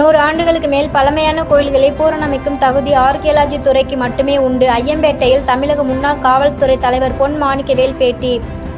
நூறு ஆண்டுகளுக்கு மேல் பழமையான கோயில்களை பூரணமைக்கும் தகுதி ஆர்கியலாஜி துறைக்கு மட்டுமே உண்டு. ஐயம்பேட்டையில் தமிழக முன்னாள் காவல்துறை தலைவர் பொன் மாணிக்கவேல் பேட்டி.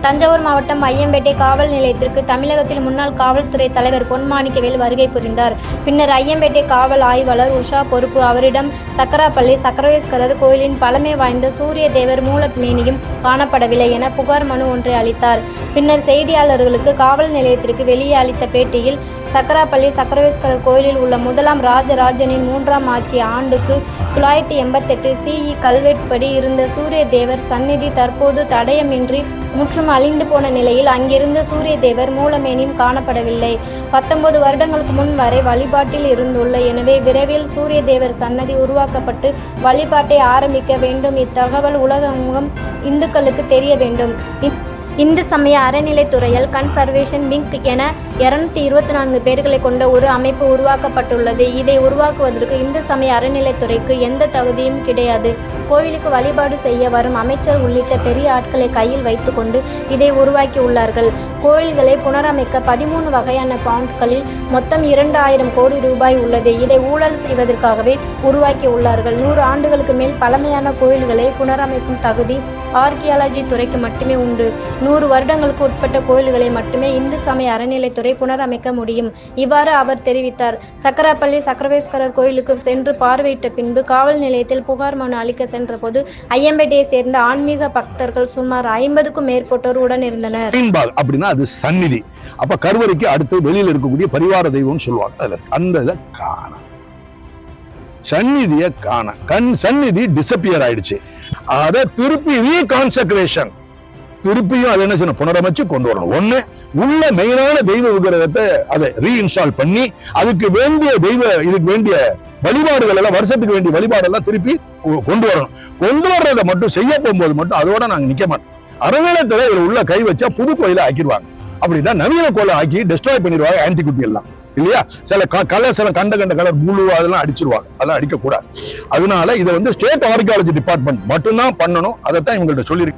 தஞ்சாவூர் மாவட்டம் ஐயம்பேட்டை காவல் நிலையத்திற்கு தமிழகத்தில் முன்னாள் காவல்துறை தலைவர் பொன் மாணிக்கவேல் வருகை புரிந்தார். பின்னர் ஐயம்பேட்டை காவல் ஆய்வாளர் உஷா பொறுப்பு. அவரிடம் சக்கராப்பள்ளி சக்கரவேஸ்வரர் கோயிலின் பழமை வாய்ந்த சூரிய தேவர் மூலமேனியும் காணப்படவில்லை என புகார் மனு ஒன்றை அளித்தார். பின்னர் செய்தியாளர்களுக்கு காவல் நிலையத்திற்கு வெளியே அளித்த பேட்டியில் சக்கராப்பள்ளி சக்கரவேஸ்வரர் கோயிலில் உள்ள முதலாம் ராஜராஜனின் மூன்றாம் ஆட்சி ஆண்டுக்கு தொள்ளாயிரத்தி எண்பத்தெட்டு சிஇ கல்வெட்டுப்படி இருந்த சூரிய தேவர் சந்நிதி தற்போது தடயமின்றி முற்றும் அழிந்து போன நிலையில் அங்கிருந்த சூரிய தேவர் மூலமேனியும் காணப்படவில்லை. பத்தொன்பது வருடங்களுக்கு முன் வரை வழிபாட்டில் இருந்துள்ள எனவே விரைவில் சூரிய தேவர் சன்னதி உருவாக்கப்பட்டு வழிபாட்டை ஆரம்பிக்க வேண்டும். இத்தகவல் உலகமுகம் இந்துக்களுக்கு தெரிய வேண்டும். இ- இந்து சமய அறநிலைத்துறையால் கன்சர்வேஷன் விங்க் என இருநூத்தி இருபத்தி நான்கு பேர்களை கொண்ட ஒரு அமைப்பு உருவாக்கப்பட்டுள்ளது. இதை உருவாக்குவதற்கு இந்து சமய அறநிலைத்துறைக்கு எந்த தகுதியும் கிடையாது. கோவிலுக்கு வழிபாடு செய்ய வரும் அமைச்சர் உள்ளிட்ட பெரிய ஆட்களை கையில் வைத்துக்கொண்டு இதை உருவாக்கியுள்ளார்கள் கோயில்களை புனரமைக்க பதிமூணு வகையான பவுண்ட்களில் மொத்தம் இரண்டு ஆயிரம் கோடி ரூபாய் உள்ளது. இதை ஊழல் செய்வதற்காகவே உருவாக்கியுள்ளார்கள் நூறு ஆண்டுகளுக்கு மேல் பழமையான கோயில்களை புனரமைக்கும் தகுதி ஆர்கியாலஜி துறைக்கு மட்டுமே உண்டு. நூறு வருடங்களுக்கு உட்பட்ட கோயில்களை மட்டுமே இந்து சமய அறநிலைத்துறை புனரமைக்க முடியும். இவ்வாறு அவர் தெரிவித்தார். சக்கராப்பள்ளி சக்கரவேஸ்வரர் கோயிலுக்கு சென்று பார்வையிட்ட பின்பு காவல் நிலையத்தில் புகார் மனு அளிக்க சென்றபோது ஐயம்பேட்டையை சேர்ந்த ஆன்மீக பக்தர்கள் சுமார் ஐம்பதுக்கும் மேற்பட்டோர் உடன் இருந்தனர் அப்படின்னா அது சந்நிதி. அப்ப கருவறைக்கு அடுத்து வெளியில் இருக்கக்கூடிய பரிவார தெய்வம் சொல்லுவாங்க. அதுல அந்த இதை சந்நிதியை காண. கண் சந்நிதி டிசப்பியர் ஆயிடுச்சு. அதை திருப்பி ரீகான்சக்ரேஷன் திருப்பியும் அதை என்ன செய்யணும்? புனரமைச்சு கொண்டு வரணும். ஒண்ணு உள்ள மெயினான தெய்வ விக்கிரகத்தை அதை ரீஇன்ஸ்டால் பண்ணி அதுக்கு வேண்டிய தெய்வ இதுக்கு வேண்டிய வழிபாடுகள் எல்லாம் வருஷத்துக்கு வேண்டிய வழிபாடெல்லாம் திருப்பி கொண்டு வரணும். கொண்டு வர்றதை மட்டும் செய்ய போகும்போது மட்டும் அதோட நாங்க நிக்க மாட்டோம். அறநிலையத்துல இதுல உள்ள கை வச்சா புது கோயிலை ஆக்கிடுவாங்க. அப்படின்னா நவீன கோயிலை ஆக்கி டெஸ்ட்ராய் பண்ணிடுவாங்க ஆன்டிகுட்டி எல்லாம். இல்லையா? சில கலர் சில கண்ட கண்ட கலர் ப்ளூ அதெல்லாம் அடிச்சிருவாங்க. அதெல்லாம் அடிக்கக்கூடாது. அதனால இதை வந்து ஸ்டேட் ஆர்கியாலஜி டிபார்ட்மெண்ட் மட்டும்தான் பண்ணணும். அதைத்தான் இவங்கள்ட்ட சொல்லியிருக்கு